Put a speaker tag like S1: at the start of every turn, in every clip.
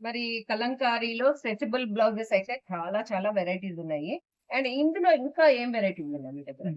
S1: మరి కలంకారీలో stretchable blouses అయితే చాలా చాలా వెరైటీస్ ఉన్నాయి. అండ్ ఇందులో ఇంకా ఏం వెరైటీ ఉందండి మీ దగ్గర?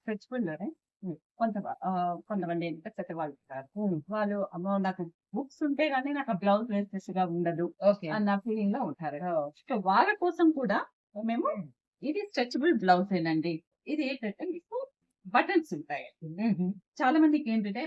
S2: స్ట్రెచ్బుల్లోనే కొంత ఆ, కొంతమంది ఏంటంటే వాళ్ళు ఉంటారు. వాళ్ళు అమ్మో నాకు బుక్స్ ఉంటే గానీ నాకు బ్లౌజ్ వేసేస్గా ఉండదు
S1: ఓకే.
S2: అన్న ఫీలింగ్లో ఉంటారు సో వాళ్ళ కోసం కూడా మేము ఇది స్ట్రెచబుల్ బ్లౌజ్ ఏనండి. ఇది ఏంటంటే మీకు బటన్స్ ఉంటాయి. చాలా మందికి ఏంటంటే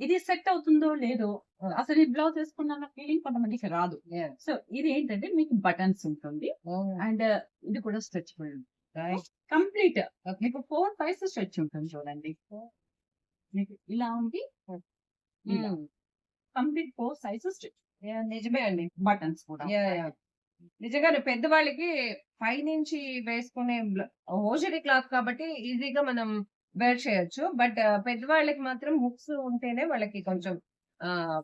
S2: ఇది సెట్ అవుతుందో లేదో. అసలు ఈ బ్లౌజ్ వేసుకున్న ఫీలింగ్ కొంతమందికి రాదు. సో ఇది ఏంటంటే మీకు బటన్స్ ఉంటుంది. అండ్ ఇది కూడా స్ట్రెచబుల్ కంప్లీట్. మీకు ఫోర్ ఫైవ్స్ స్ట్రెచ్ ఉంటుంది చూడండి. మీకు ఇలా ఉంది. ఇలా. Complete four sizes stretch.
S1: నిజమే అండి.
S2: బటన్స్ కూడా.
S1: Yeah. నిజంగానే పెద్దవాళ్ళకి పై నుంచి వేసుకునే ఓజరీ క్లాత్ కాబట్టి ఈజీగా మనం వేర్ చేయొచ్చు. బట్ పెద్దవాళ్ళకి మాత్రం హుక్స్ ఉంటేనే వాళ్ళకి కొంచెం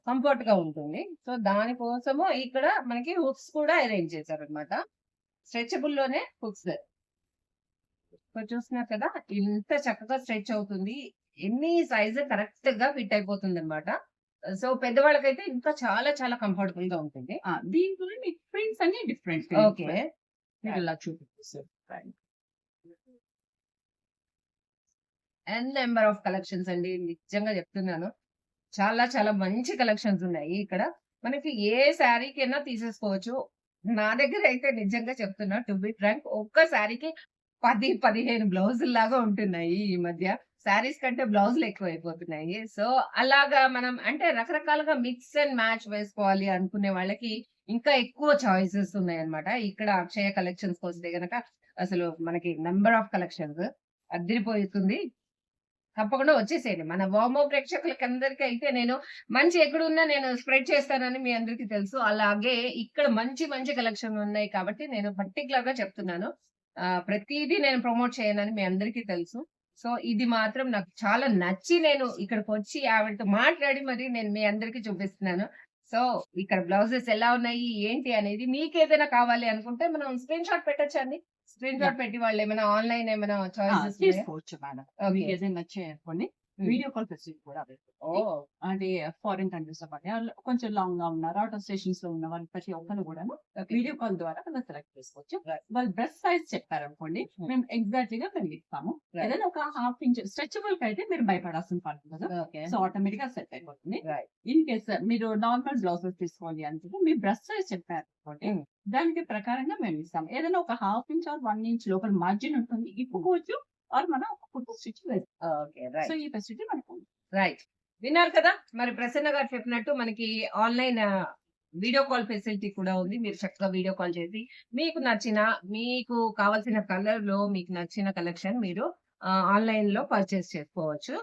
S1: కంఫర్ట్గా ఉంటుంది. సో దానికోసము ఇక్కడ మనకి హుక్స్ కూడా అరేంజ్ చేశారు అనమాట స్ట్రెచబుల్లోనే హుక్స్ చూస్తున్నారు కదా ఇంత చక్కగా స్ట్రెచ్ అవుతుంది. ఎన్ని సైజ్ కరెక్ట్గా ఫిట్ అయిపోతుంది అనమాట సో పెద్దవాళ్ళకైతే ఇంకా చాలా చాలా కంఫర్టబుల్గా ఉంటుంది.
S2: దీంట్లో మీకు ప్రింట్స్ అన్ని డిఫరెంట్
S1: ఓకే
S2: ఇలా చూపిస్తారు
S1: ఎన్ నెంబర్ ఆఫ్ కలెక్షన్స్ అండి. నిజంగా చెప్తున్నాను. చాలా చాలా మంచి కలెక్షన్స్ ఉన్నాయి ఇక్కడ. మనకి ఏ శారీకైనా తీసేసుకోవచ్చు. నా దగ్గర అయితే నిజంగా చెప్తున్నా టు బి ఫ్రాంక్ ఒక్క శారీకి పది పదిహేను బ్లౌజులు లాగా ఉంటున్నాయి ఈ మధ్య. శారీస్ కంటే బ్లౌజులు ఎక్కువ అయిపోతున్నాయి సో అలాగా మనం అంటే రకరకాలుగా మిక్స్ అండ్ మ్యాచ్ వేసుకోవాలి అనుకునే వాళ్ళకి ఇంకా ఎక్కువ చాయిసెస్ ఉన్నాయి అన్నమాట ఇక్కడ అక్షయ కలెక్షన్స్ వస్తే గనక అసలు మనకి నెంబర్ ఆఫ్ కలెక్షన్స్ అద్దరిపోతుంది. తప్పకుండా వచ్చేసేయండి. మన వామో ప్రేక్షకులకి అందరికీ అయితే నేను మంచి ఎక్కడున్నా నేను స్ప్రెడ్ చేస్తానని మీ అందరికీ తెలుసు. అలాగే ఇక్కడ మంచి మంచి కలెక్షన్లు ఉన్నాయి కాబట్టి నేను పర్టికులర్గా చెప్తున్నాను. ఆ, ప్రతిదీ నేను ప్రమోట్ చేయనని మీ అందరికీ తెలుసు. సో ఇది మాత్రం నాకు చాలా నచ్చి నేను ఇక్కడికి వచ్చి ఆవిడతో మాట్లాడి మరి నేను మీ అందరికీ చూపిస్తున్నాను. సో ఇక్కడ బ్లౌజెస్ ఎలా ఉన్నాయి ఏంటి అనేది మీకు ఏదైనా కావాలి అనుకుంటే మనం స్క్రీన్ షాట్ పెట్టచ్చండి స్క్రీన్ షాట్ పెట్టి వాళ్ళు ఏమైనా ఆన్లైన్ ఏమైనా చాయిసెస్
S2: తీసుకోవచ్చు మేడం. మీకు ఏదైనా నచ్చాయనుకోండి
S1: Hmm.
S2: వీడియో కాల్ ఫెసిలిటీ కూడా. అంటే ఫారిన్ కంట్రీస్ వాళ్ళు కొంచెం లాంగ్గా ఉన్నారు అవుట్ ఆఫ్ స్టేషన్స్లో ఉన్న వాళ్ళు ప్రతి ఒక్కరు కూడా వీడియో కాల్ ద్వారా మనం సెలెక్ట్ చేసుకోవచ్చు. వాళ్ళు బ్రెస్ట్ సైజ్ చెప్పారనుకోండి
S1: Hmm.
S2: మేము ఎగ్జాక్ట్గా మేము ఇస్తాము. ఏదైనా ఒక హాఫ్ ఇంచ్ స్ట్రెచబుల్ అయితే మీరు భయపడాల్సిన పని ఉండదు సో ఆటోమేటిక్గా సెట్ అయిపోతుంది. ఇన్ కేస్ మీరు నార్మల్ బ్లౌజెస్ తీసుకోవాలి అనుకుంటే మీ బ్రెస్ట్ సైజ్ చెప్పారు అనుకోండి
S1: Hmm.
S2: దానికి ప్రకారంగా మేము ఇస్తాం ఏదైనా ఒక half inch or one inch లోపల మార్జిన్ ఉంటుంది ఇప్పుకోవచ్చు ఆర్ మనం స్టిచ్ వేస్తాం
S1: ఓకే
S2: సో
S1: రైట్
S2: ఈ ఫెసిలిటీ మనకు.
S1: రైట్ విన్నారు కదా? మరి ప్రసన్న గారు చెప్పినట్టు మనకి ఆన్లైన్ వీడియో కాల్ ఫెసిలిటీ కూడా ఉంది. మీరు చక్కగా వీడియో కాల్ చేసి మీకు నచ్చిన మీకు కావాల్సిన కలర్లో మీకు నచ్చిన కలెక్షన్ మీరు ఆన్లైన్లో పర్చేస్ చేసుకోవచ్చు.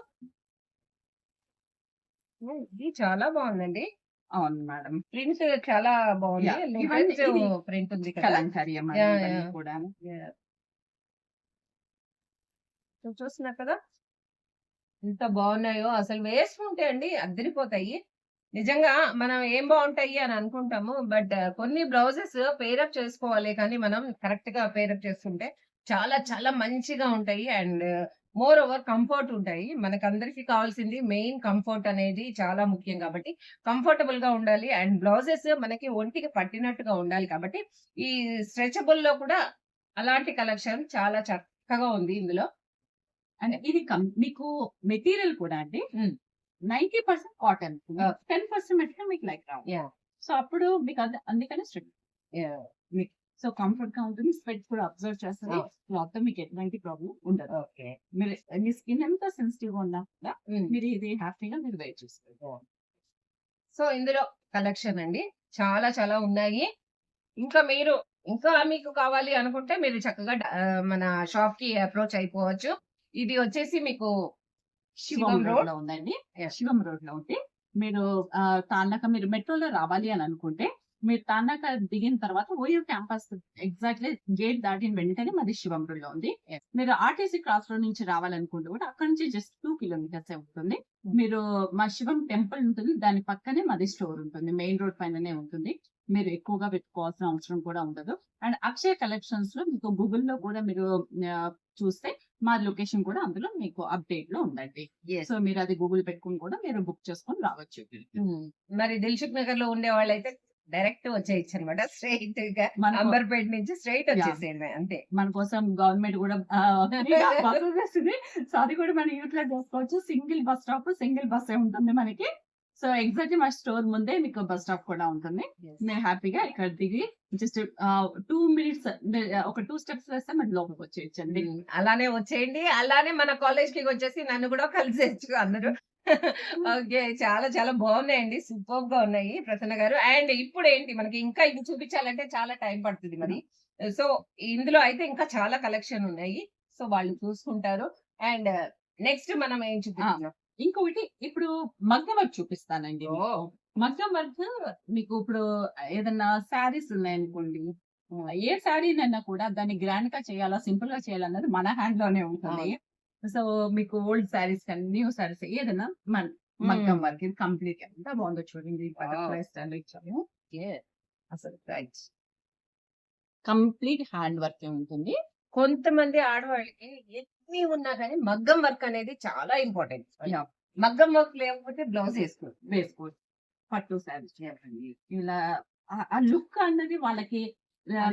S1: ఇది చాలా బాగుందండి.
S2: అవును మేడం.
S1: ప్రింట్ చాలా బాగుంది. ప్రింట్ ఉంది కదా.
S2: కూడా
S1: నువ్వు సో కదా? ఎంత బాగున్నాయో. అసలు వేసుకుంటే అండి అద్దరిపోతాయి. నిజంగా మనం ఏం బాగుంటాయి అని అనుకుంటాము. బట్ కొన్ని బ్లౌజెస్ పేరప్ చేసుకోవాలి కానీ మనం కరెక్ట్గా పేరప్ చేసుకుంటే చాలా చాలా మంచిగా ఉంటాయి. అండ్ మోర్ ఓవర్ కంఫర్ట్ ఉంటాయి. మనకందరికి కావాల్సింది మెయిన్ కంఫర్ట్ అనేది చాలా ముఖ్యం కాబట్టి కంఫర్టబుల్గా ఉండాలి. అండ్ బ్లౌజెస్ మనకి ఒంటికి పట్టినట్టుగా ఉండాలి కాబట్టి ఈ స్ట్రెచబుల్లో కూడా అలాంటి కలెక్షన్ చాలా చక్కగా ఉంది ఇందులో.
S2: అండ్ ఇది మీకు మెటీరియల్ కూడా అండి. Ninety percent cotton. Ten percent material మీకు లైక్ రావు. సో అప్పుడు మీకు అది అందుకనే స్ట్రిక్ట్. సో కంఫర్ట్గా ఉంటుంది. స్వెట్ కూడా అబ్జర్వ్ చేస్తుంది. క్లాత్ మీకు ఎలాంటి ప్రాబ్లం ఉండదు.
S1: ఓకే.
S2: మీరు మీ స్కిన్ ఎంత సెన్సిటివ్గా ఉన్నా కూడా మీరు ఇది హ్యాపీగా మీరు వెయిట్ చేసుకోవాలి.
S1: సో ఇందులో కలెక్షన్ అండి. చాలా చాలా ఉన్నాయి. ఇంకా మీరు ఇంకా మీకు కావాలి అనుకుంటే మీరు చక్కగా మన షాప్కి అప్రోచ్ అయిపోవచ్చు. ఇది వచ్చేసి మీకు
S2: శివం రోడ్. లో ఉందండి. శివం రోడ్లో ఉంటే మీరు తాండాక మీరు మెట్రోలో రావాలి అని అనుకుంటే మీరు తాండాక దిగిన తర్వాత ఓయూ క్యాంపస్ ఎగ్జాక్ట్లీ గేట్ దాటిన వెంటనే మాది శివం రోడ్లో ఉంది. మీరు ఆర్టీసీ క్రాస్ రోడ్ నుంచి రావాలనుకుంటే కూడా అక్కడ నుంచి జస్ట్ టూ కిలోమీటర్స్ ఉంటుంది. మీరు మా శివం టెంపుల్ ఉంటుంది. దాని పక్కనే మాది స్టోర్ ఉంటుంది. మెయిన్ రోడ్ పైననే ఉంటుంది. మీరు ఎక్కువగా పెట్టుకోవాల్సిన అవసరం కూడా ఉండదు. అండ్ అక్షయ కలెక్షన్స్లో మీకు గూగుల్లో కూడా మీరు చూస్తే మా లొకేషన్ కూడా అందులో మీకు అప్డేట్లో ఉందండి సో మీరు అది గూగుల్ పెట్టుకుని కూడా మీరు బుక్ చేసుకొని రావచ్చు.
S1: మరి దిల్సుఖ్ నగర్లో ఉండే వాళ్ళైతే డైరెక్ట్ వచ్చేయచ్చు అనమాట స్ట్రైట్గా
S2: మన
S1: అంబర్పేట నుంచి స్ట్రైట్
S2: Yeah.
S1: వచ్చేసేయడమే అంతే.
S2: మన కోసం గవర్నమెంట్ కూడా వేస్తుంది. సో అది కూడా మనం యూటిలైజ్ చేసుకోవచ్చు. Single bus stop single bus ఉంటుంది మనకి. సో ఎగ్జాక్ట్ మా స్టోర్ ముందే మీకు బస్ స్టాప్ కూడా ఉంటుంది. మీరు హ్యాపీగా ఇక్కడ దిగి జస్ట్ టూ మినిట్స్ ఒక టూ స్టెప్స్ వేస్తే మన లోపలికి వచ్చేయచ్చండి.
S1: అలానే వచ్చేయండి. అలానే మన కాలేజ్కి వచ్చేసి నన్ను కూడా కలిసేయచ్చు అందరూ. ఓకే చాలా చాలా బాగున్నాయండి. సూపర్గా ఉన్నాయి ప్రసన్న గారు. అండ్ ఇప్పుడు ఏంటి మనకి ఇంకా ఇది చూపించాలంటే చాలా టైం పడుతుంది మరి. సో ఇందులో అయితే ఇంకా చాలా కలెక్షన్ ఉన్నాయి. సో వాళ్ళు చూసుకుంటారు. అండ్ నెక్స్ట్ మనం ఏం చూపిస్తున్నాం
S2: ఇంకొకటి ఇప్పుడు మగ్గం వర్క్ చూపిస్తానండి మగ్గం వర్క్ మీకు ఇప్పుడు ఏదన్నా శారీస్ ఉన్నాయనుకోండి ఏ శారీనైనా కూడా దాన్ని గ్రాండ్గా చేయాలా సింపుల్గా చేయాలన్నది మన హ్యాండ్లోనే ఉంటుంది. సో మీకు ఓల్డ్ శారీస్ కానీ న్యూ శారీస్ ఏదైనా మన మగ్గం వర్క్ ఇది కంప్లీట్ ఎంత బాగుందో చూడండి. బటర్ఫ్లై ఇచ్చాము. అసలు
S1: Right.
S2: కంప్లీట్ హ్యాండ్ వర్క్ ఉంటుంది.
S1: కొంతమంది ఆడవాళ్ళకి ఎన్ని ఉన్నా కానీ మగ్గం వర్క్ అనేది చాలా ఇంపార్టెంట్. మగ్గం వర్క్ లేకపోతే బ్లౌజ్ వేసుకోరు
S2: వేసుకోవచ్చు. పట్టు శారీస్ ఇలా ఆ- లుక్ అన్నది వాళ్ళకి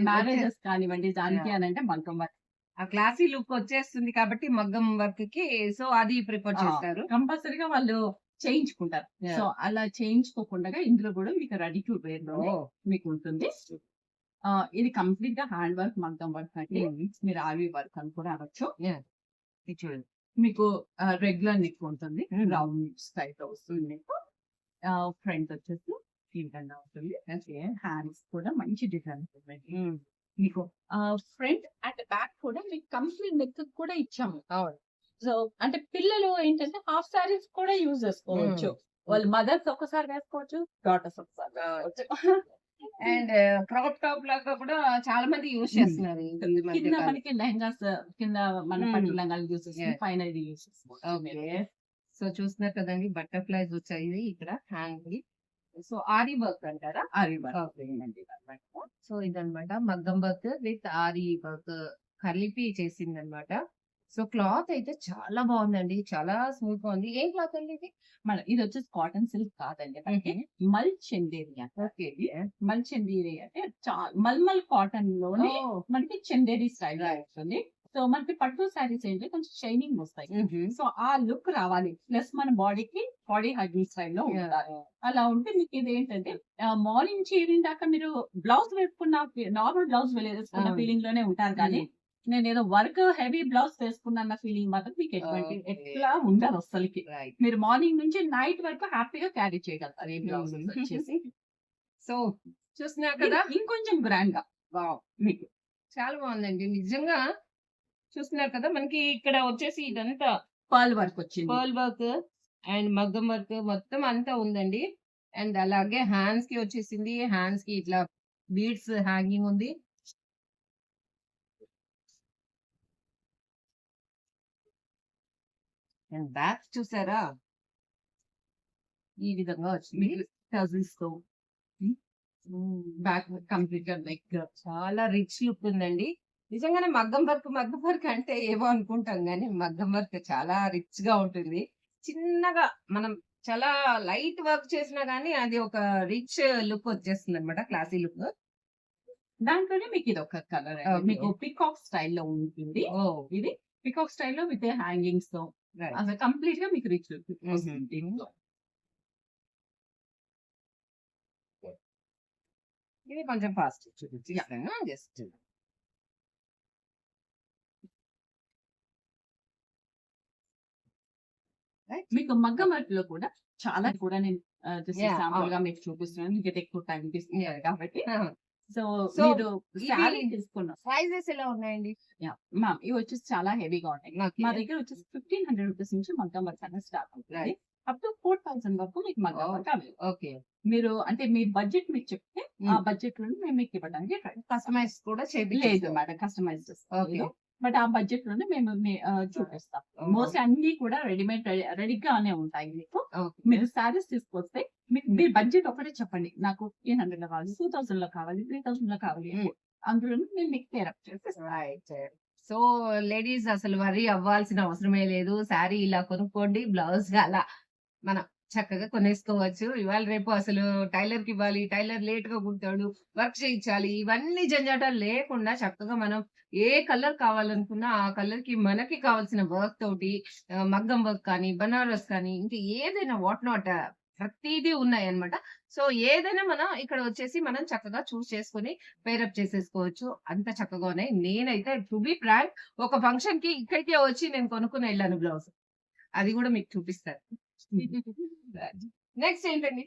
S2: మ్యారేజెస్ కానివ్వండి దానికి. అని అంటే మగ్గం వర్క్.
S1: ఆ క్లాసీ లుక్ వచ్చేస్తుంది కాబట్టి మగ్గం వర్క్కి సో అది ప్రిఫర్. చేస్తారు.
S2: కంపల్సరీగా వాళ్ళు చేయించుకుంటారు. సో అలా చేయించుకోకుండా ఇందులో కూడా మీకు రెడీ టు వేర్లో మీకు ఉంటుంది ఇది కంప్లీట్గా హ్యాండ్ వర్క్ మగ్గం వర్క్ అంటే మీరు ఆర్వీ వర్క్ అని కూడా అనొచ్చు.
S1: చూడండి
S2: మీకు రెగ్యులర్ నెక్ ఉంటుంది. రౌండ్ స్టైల్లో వస్తుంది మీకు. ఫ్రంట్ వచ్చేసి విధంగా ఉంటుంది హ్యాండ్స్ కూడా మంచి డిజైన్ ఉంటుంది మీకు. ఫ్రంట్ అండ్ బ్యాక్ కూడా మీకు కంప్లీట్ నెక్ కూడా ఇచ్చాము. సో అంటే పిల్లలు ఏంటంటే హాఫ్ సారీస్ కూడా యూజ్ చేసుకోవచ్చు. వాళ్ళు మదర్స్ ఒకసారి వేసుకోవచ్చు డాటర్స్ ఒకసారి
S1: అండ్ క్రాప్ టాప్ లాగా కూడా చాలా మంది యూజ్. చేస్తున్నారు
S2: కింద. మనకి లెహంగాస్ కింద మన. పట్టు లంగాలు యూజ్. చేస్తాం పైన ఇది యూజ్
S1: సో చూస్తున్నారు కదండి బటర్ఫ్లైస్ వచ్చాయి ఇక్కడ హ్యాండ్కి సో ఆరి వర్క్ అంటారా సో ఇదన్నమాట మగ్గం వర్క్ విత్ ఆరి వర్క్ కలిపి చేసింది అనమాట సో క్లాత్ అయితే చాలా బాగుందండి. చాలా స్మూత్గా ఉంది. ఏం క్లాత్ అండి ఇది?
S2: మన ఇది వచ్చేసి కాటన్ సిల్క్ కాదండి. మనకి మల్ చందేరి అంటారు
S1: ఓకే.
S2: మల్ చందేరి అంటే మల్మల్ కాటన్లోనే మనకి చందేరి స్టైల్ వస్తుంది. సో మనకి పట్టు శారీస్ ఏంటి కొంచెం షైనింగ్ వస్తాయి. సో ఆ లుక్ రావాలి. ప్లస్ మన బాడీకి బాడీ హగ్గింగ్ స్టైల్లో ఉండాలి. అలా ఉంటే మీకు ఇది ఏంటంటే మార్నింగ్ నుంచి ఈవినింగ్ దాకా మీరు బ్లౌజ్ వేసుకున్న నార్మల్ బ్లౌజ్ వేసుకున్న. ఫీలింగ్లోనే ఉంటారు కానీ నేను ఏదో వర్క్ హెవీ బ్లౌజ్ వేసుకున్న ఫీలింగ్ మాత్రం మీకు ఎటువంటి. ఎట్లా ఉండదు అసలుకి మీరు మార్నింగ్ నుంచి నైట్ వరకు హ్యాపీగా క్యారీ చేయగలుగుతారు ఈ బ్లౌజ్
S1: Mm.
S2: వచ్చేసి.
S1: సో చూస్తున్నారు కదా?
S2: ఇంకొంచెం గ్రాండ్గా.
S1: వావ్.
S2: మీకు.
S1: చాలా బాగుందండి. నిజంగా చూస్తున్నారు కదా? మనకి ఇక్కడ వచ్చేసి ఇదంతా
S2: పర్ల్ వర్క్ వచ్చింది.
S1: పర్ల్ వర్క్ అండ్ మగ్గం వర్క్ మొత్తం అంతా ఉందండి. అండ్ అలాగే హ్యాండ్స్కి వచ్చేసింది. హ్యాండ్స్కి ఇట్లా బీడ్స్ హ్యాంగింగ్ ఉంది. అండ్ బ్యాక్ చూసారా ఈ విధంగా వచ్చింది
S2: టజిల్స్తో బ్యాక్ కంప్లీట్గా నెక్
S1: చాలా రిచ్ లుక్ ఉందండి. నిజంగానే మగ్గం వర్క్ మగ్గం వర్క్ అంటే ఏమో అనుకుంటాం కానీ మగ్గం వర్క్ చాలా రిచ్గా ఉంటుంది. చిన్నగా మనం చాలా లైట్ వర్క్ చేసినా గానీ అది ఒక రిచ్ లుక్ వచ్చేస్తుంది అనమాట క్లాసీ లుక్
S2: దాంట్లోనే మీకు ఇది ఒక కలర్. మీకు పికాక్ స్టైల్లో ఉంటుంది.
S1: ఓ.
S2: ఇది పికాక్ స్టైల్లో విత్ హ్యాంగింగ్స్తో అసలు కంప్లీట్గా మీకు రిచ్ వస్తుంది
S1: ఇది కొంచెం ఫాస్ట్ చూపిస్తాను జస్ట్
S2: మీకు మగ్గం వర్క్లో కూడా చాలా కూడా నేను మీకు చూపిస్తున్నాను. మీకు ఎక్కువ టైం తీసుకున్నారు కాబట్టి. సో మీరు శారీ తీసుకున్నాం
S1: ప్రైజెస్ ఎలా ఉన్నాయండి
S2: మ్యామ్ ఇవి వచ్చేసి చాలా హెవీగా
S1: Okay.
S2: మా దగ్గర వచ్చేసి ఫిఫ్టీన్ హండ్రెడ్ రూపీస్ నుంచి మగ్గం వర్క్ అనేది స్టార్ట్ అవుతుంది. అప్ టు ఫోర్ థౌసండ్ వరకు మీకు మగ్గం. వర్క్.
S1: ఓకే
S2: మీరు అంటే మీ బడ్జెట్ మీకు చెప్తే ఆ. బడ్జెట్లో మేము మీకు ఇవ్వడానికి.
S1: కస్టమైజ్ కూడా
S2: లేదు
S1: చేయాలి
S2: మేడం కస్టమైజ్
S1: ఓకే
S2: బట్ ఆ బడ్జెట్లోనే మేము చూపిస్తాం మోస్ట్ అన్ని కూడా రెడీమేడ్ రెడీగానే ఉంటాయి మీకు మీరు శారీస్ తీసుకొస్తే మీకు మీ బడ్జెట్ ఒకటే చెప్పండి నాకు ఫిఫ్టీన్ హండ్రెడ్లో కావాలి టూ థౌసండ్లో కావాలి త్రీ థౌసండ్లో కావాలి. అందులో నేను మీకు పేరప్ చేస్తాను
S1: సో లేడీస్ అసలు వరీ అవ్వాల్సిన అవసరమే లేదు శారీ ఇలా కొనుక్కోండి బ్లౌజ్ అలా మనం చక్కగా కొనేసుకోవచ్చు. ఇవాళ రేపు అసలు టైలర్‌కి ఇవ్వాలి. టైలర్ లేట్‌గా కుడతాడు. వర్క్ చేయించాలి. ఇవన్నీ జంజాటాలు లేకుండా చక్కగా మనం ఏ కలర్ కావాలనుకున్నా ఆ కలర్‌కి మనకి కావాల్సిన వర్క్ తోటి మగ్గం వర్క్ కానీ, బనారస్ కానీ ఇంకా ఏదైనా వాట్ నాట్ ప్రతీదీ ఉన్నాయన్నమాట. సో, ఏదైనా మనం ఇక్కడ వచ్చేసి మనం చక్కగా చూజ్ చేసుకొని పెయిరప్ చేసేసుకోవచ్చు. అంత చక్కగా ఉన్నాయి. నేనైతే టు బీ ఫ్రాంక్ ఒక ఫంక్షన్‌కి ఇక్కడికే వచ్చి నేను కొనుక్కొని ఎళ్ళాను బ్లౌజ్. అది కూడా మీకు చూపిస్తాను. నెక్స్ట్ ఏంటండి?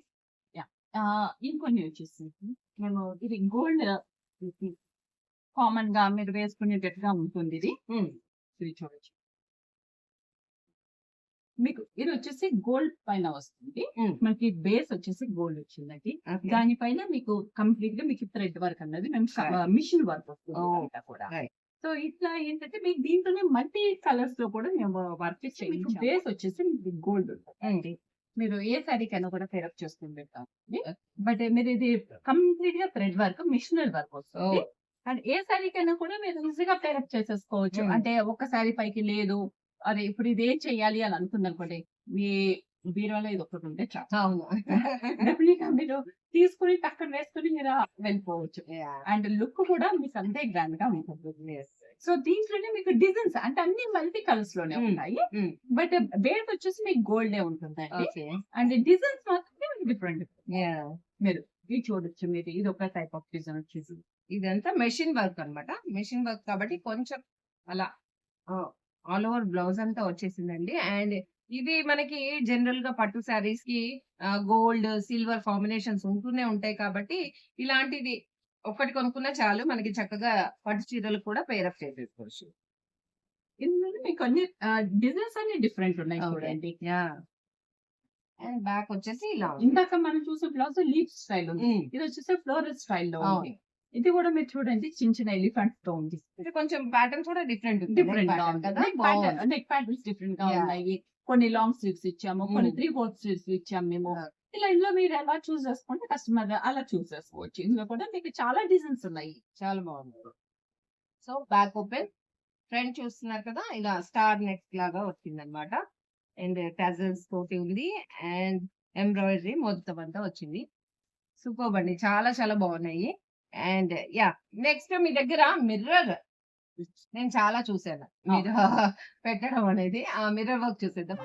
S2: ఇంకొన్ని వచ్చేసి మేము ఇది గోల్డ్ ఇది కామన్‌గా మీరు వేసుకునేటట్టుగా ఉంటుంది ఇది. ఇది చూడొచ్చు. మీకు ఇది వచ్చేసి గోల్డ్ పైన వస్తుంది. మనకి బేస్ వచ్చేసి గోల్డ్ వచ్చిందండి. దానిపైన మీకు కంప్లీట్‌గా మీకు థ్రెడ్ వర్క్ అన్నది మేము. మిషన్ వర్క్ వస్తుంది! ఇదంతా కూడా. సో, ఇట్లా ఏంటంటే మీకు దీంట్లోనే మల్టీ కలర్స్‌లో కూడా మేము వర్క్
S1: మీకు.
S2: బేస్ వచ్చేసి మీకు గోల్డ్
S1: హ్మ్.
S2: ఉంటదండి. మీరు ఏ శారీకైనా కూడా పేరప్ చేసుకొని.
S1: ఓకే.
S2: బట్ మీరు ఇది కంప్లీట్‌గా థ్రెడ్ వర్క్, మిషనరీ వర్క్ వస్తుంది. అండ్ ఏ శారీకైనా కూడా మీరు ఈజీగా పేరప్ చేసేసుకోవచ్చు.
S1: హ్మ్.
S2: అంటే ఒక శారీ పైకి లేదు. అరే! ఇప్పుడు ఇదేం చేయాలి అని అనుకుందనుకోండి. మీ బీరువాలో ఇదొకటి ఉంటే చాలు. మీరు తీసుకొని టక్కన వేసుకొని మీరు వెళ్ళిపోవచ్చు. అండ్ లుక్ కూడా మీకు అంతే గ్రాండ్‌గా ఉంటుంది.
S1: యెస్.
S2: సో, దీంట్లోనే మీకు డిజైన్స్ అంటే అన్ని మల్టీ కలర్స్లోనే
S1: హ్మ్.
S2: ఉంటాయి.
S1: హ్మ్.
S2: బట్ బేస్ వచ్చేసి మీకు గోల్డే ఉంటుందండి.
S1: ఓకే.
S2: అండ్ డిజైన్స్ మాత్రం డిఫరెంట్. మీరు ఇది చూడొచ్చు మీరు. ఇది ఒక టైప్ ఆఫ్ డిజైన్ వచ్చేసి.
S1: ఇదంతా మెషిన్ వర్క్ అన్నమాట. మెషిన్ వర్క్ కాబట్టి కొంచెం అలా ఆల్ ఓవర్ బ్లౌజ్ అంతా వచ్చేసిందండి. అండ్ ఇది మనకి జనరల్‌గా పట్టు శారీస్‌కి ఆహ్, గోల్డ్, సిల్వర్ కాంబినేషన్స్ ఉంటూనే ఉంటాయి కాబట్టి ఇలాంటిది ఒక్కటి కొనుక్కున్నా చాలు మనకి చక్కగా పట్టు చీరలు కూడా పెయిరప్ చేసేసుకోవచ్చు.
S2: ఇందులో మీకు అన్ని డిజైన్స్ అన్ని డిఫరెంట్ ఉన్నాయి. చూడండి.
S1: అండ్ బ్యాక్ వచ్చేసి ఇలా.
S2: ఇందాక మనం చూసిన బ్లౌజ్ లీఫ్ స్టైల్ ఉంది. ఇది వచ్చేసి ఫ్లోరల్ స్టైల్‌లో ఉంది. ఇది కూడా మీరు చూడండి చిన్న చిన్న ఎలిఫెంట్స్తో ఉంది.
S1: ఇది కొంచెం ప్యాటర్న్స్ కూడా డిఫరెంట్
S2: డిఫరెంట్గా
S1: ప్యాటర్న్
S2: ఉంది. నెక్. ప్యాటర్న్ ప్యాటర్న్స్
S1: డిఫరెంట్గా!
S2: ఉన్నాయి. కొన్ని లాంగ్ స్లీవ్స్ ఇచ్చాము. కొన్ని. త్రీ ఫోర్త్ స్లీవ్స్ ఇచ్చాము మేము. ఇలా ఇందులో మీరు ఎలా చూస్ చేసుకుంటే కస్టమర్ అలా చూస్ చేసుకోవచ్చు. ఇందులో కూడా మీకు చాలా డిజైన్స్ ఉన్నాయి.
S1: చాలా బాగుంది. So, back open. ఫ్రంట్ చూస్తున్నారు కదా! ఇలా స్టార్ నెక్ లాగా వచ్చిందన్నమాట. అండ్ టాజల్స్ తోటి ఉంది. అండ్ ఎంబ్రాయిడరీ మొత్తం అంతా వచ్చింది. సూపర్బ్ అండి. చాలా చాలా బాగున్నాయి. And yeah! నెక్స్ట్ మీ దగ్గర మిర్రర్ నేను చాలా చూసాను. మీరు పెట్టడం అనేది. ఆ మిర్రర్ వర్క్ చూసేద్దాం.